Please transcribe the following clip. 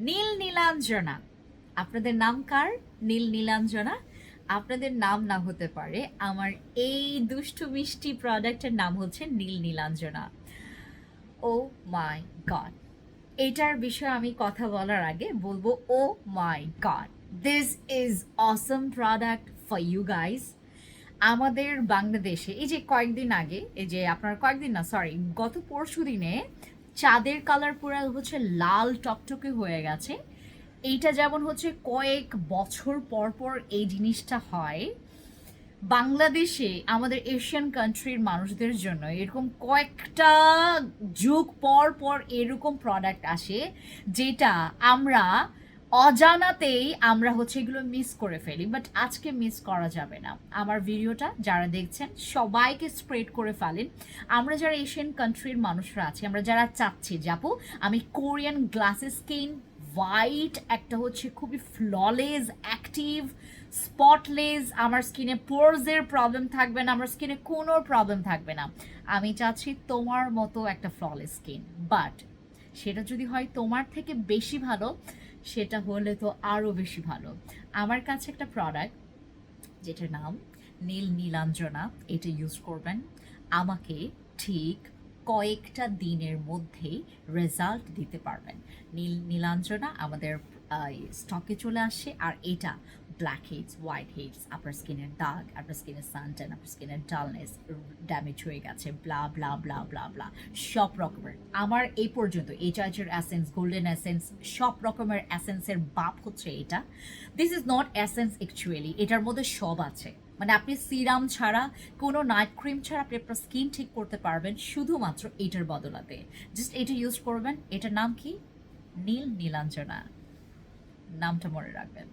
নীল নীলাঞ্জনা। আপনাদের নাম কার? নীল নীলাঞ্জনা। আপনাদের নাম না হতে পারে, আমার এই দুষ্টু মিষ্টি প্রোডাক্টের নাম হচ্ছে নীল নীলাঞ্জনা। ও মাই গড এটার বিষয়ে আমি কথা বলার আগে বলব ও my god this is awesome product for you guys আমাদের বাংলাদেশে, এই যে কয়েকদিন আগে, এই যে আপনার কয়েকদিন না সরি গত পরশু দিনে চাঁদের কালার পুরো হচ্ছে লাল টকটকে হয়ে গেছে। এইটা যেমন হচ্ছে কয়েক বছর পর পর এই জিনিসটা হয়। বাংলাদেশে আমাদের এশিয়ান কান্ট্রির মানুষদের জন্য এরকম কয়েকটা যুগ পর পর এরকম প্রোডাক্ট আসে, যেটা আমরা অজানাতেই আমরা হচ্ছে এগুলো মিস করে ফেলি বাট আজকে মিস করা যাবে না। আমার ভিডিওটা যারা দেখছেন, সবাইকে স্প্রেড করে ফেলেন। আমরা যারা এশিয়ান কান্ট্রির মানুষরা আছি, আমরা যারা চাচ্ছি যাব আমি কোরিয়ান গ্লাসেস স্কিন হোয়াইট একটা হচ্ছে খুবই ফ্ললেস অ্যাক্টিভ স্পটলেস আমার স্কিনে পোর্সের প্রবলেম থাকবে না, আমার স্কিনে কোনো প্রবলেম থাকবে না। আমি চাচ্ছি তোমার মতো একটা ফ্ললেস স্কিন বাট সেটা যদি হয় তোমার থেকে বেশি ভালো সেটা হলে তো আরও বেশি ভালো। আমার কাছে একটা প্রোডাক্ট যেটার নাম নীল নীলাঞ্জনা, এটা ইউজ করবেন। আমাকে ঠিক কয়েকটা দিনের মধ্যেই রেজাল্ট দিতে পারবেন। নীল নীলাঞ্জনা আমাদের স্টকে চলে আসছে আর এটা ব্ল্যাক হেডস হোয়াইট হেডস আপনার স্কিনের দাগ আপনার স্কিনের সানটেন আপনার স্কিনের ডালনেস ড্যামেজ হয়ে গেছে blah blah blah blah blah সব রকমের। আমার এই পর্যন্ত এইচআইচের অ্যাসেন্স গোল্ডেন অ্যাসেন্স সব রকমের অ্যাসেন্সের বাপ হচ্ছে এটা। This is not essence actually এটার মধ্যে সব আছে। মানে আপনি সিরাম ছাড়া, কোনো নাইট ক্রিম ছাড়া আপনি আপনার স্কিন ঠিক করতে পারবেন শুধুমাত্র এটার বদলাতে। জাস্ট এটা ইউজ করবেন, এটার নাম কি? নীল নীলাঞ্জনা। নামটা মনে রাখবেন